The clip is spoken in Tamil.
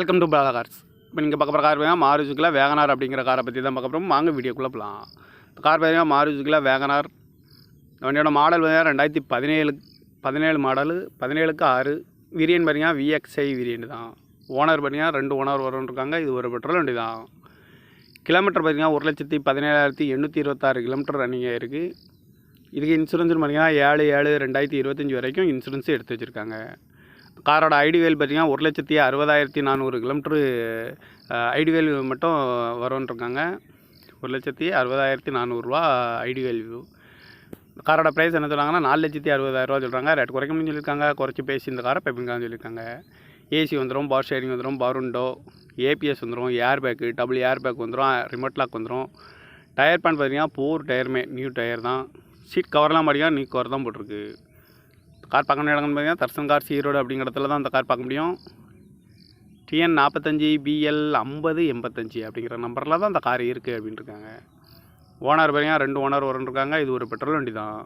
வெல்கம் டு பாலா கார்ஸ் இப்போ நீங்கள் பார்க்க போகிற கார் பார்த்தீங்கன்னா மாருஜுக்கில் வேகனார் அப்படிங்கிற காரை பற்றி தான் பார்க்க போகிறோம் வாங்க வீடியோக்குள்ளே போகலாம் இப்போ கார் பார்த்தீங்கன்னா மாருஜுக்கில் வேகனார் வண்டியோட மாடல் பார்த்தீங்கன்னா ரெண்டாயிரத்தி பதினேழு பதினேழு மாடலு பதினேழுக்கு ஆறு. விரியன் பார்த்தீங்கன்னா விஎக்ஸ்ஐ விரியன் தான். ஓனர் பார்த்தீங்கன்னா ரெண்டு ஓனர் வரும்னு இருக்காங்க இது ஒரு பெட்ரோல் வண்டி தான். கிலோமீட்டர் பார்த்தீங்கன்னா ஒரு லட்சத்தி பதினேழாயிரத்தி எண்ணூற்றி இருபத்தாறு கிலோமீட்டர் ரன்னிங் ஆயிருக்கு இதுக்கு இன்சூரன்ஸ் பார்த்தீங்கன்னா ஏழு ஏழு ரெண்டாயிரத்தி இருபத்தஞ்சி வரைக்கும் இன்சூரன்ஸ் எடுத்து வச்சுருக்காங்க. காரோட ஐடிவேல் பார்த்தீங்கன்னா ஒரு லட்சத்தி அறுபதாயிரத்தி நானூறு கிலோமீட்ரு ஐடிவேல் மட்டும் வரும்ன்ட்ருக்காங்க ஒரு லட்சத்தி அறுபதாயிரத்தி நானூறுரூவா ஐடிவேல் வியூ காரோட ப்ரைஸ் என்ன சொல்கிறாங்கன்னா நாலு லட்சத்தி அறுபதாயிரரூவா சொல்கிறாங்க ரேட் குறைக்கணும்னு சொல்லியிருக்காங்க. குறைச்சி பேசி இந்த காரை பெப்பிங்கான்னு சொல்லியிருக்காங்க. ஏசி வந்துடும் பவர் ஷேரிங் வந்துடும் பவருண்டோ ஏபிஎஸ் வந்துடும் air bag double air bag வந்துடும் ரிமோட் லாக் வந்துடும் டயர் பேன் பார்த்தீங்கன்னா போர் டயருமே நியூ டயர் தான். சீட் கவர்லாம் பார்த்தீங்கன்னா நியூ கவர் தான் போட்டிருக்கு. கார் பார்க்கணும் இடம்னு பார்த்தீங்கன்னா தர்சன் கார் ஈரோடு அப்படிங்கிற இடத்துல தான் அந்த கார் பார்க்க முடியும். டிஎன் நாற்பத்தஞ்சி பிஎல் ஐம்பது எண்பத்தஞ்சு அப்படிங்கிற நம்பரில் தான் அந்த கார் இருக்குது அப்படின்ட்டு இருக்காங்க. ஓனர் பார்த்தீங்கன்னா ரெண்டு ஓனர் வரும்னு இருக்காங்க. இது ஒரு பெட்ரோல் வண்டி தான்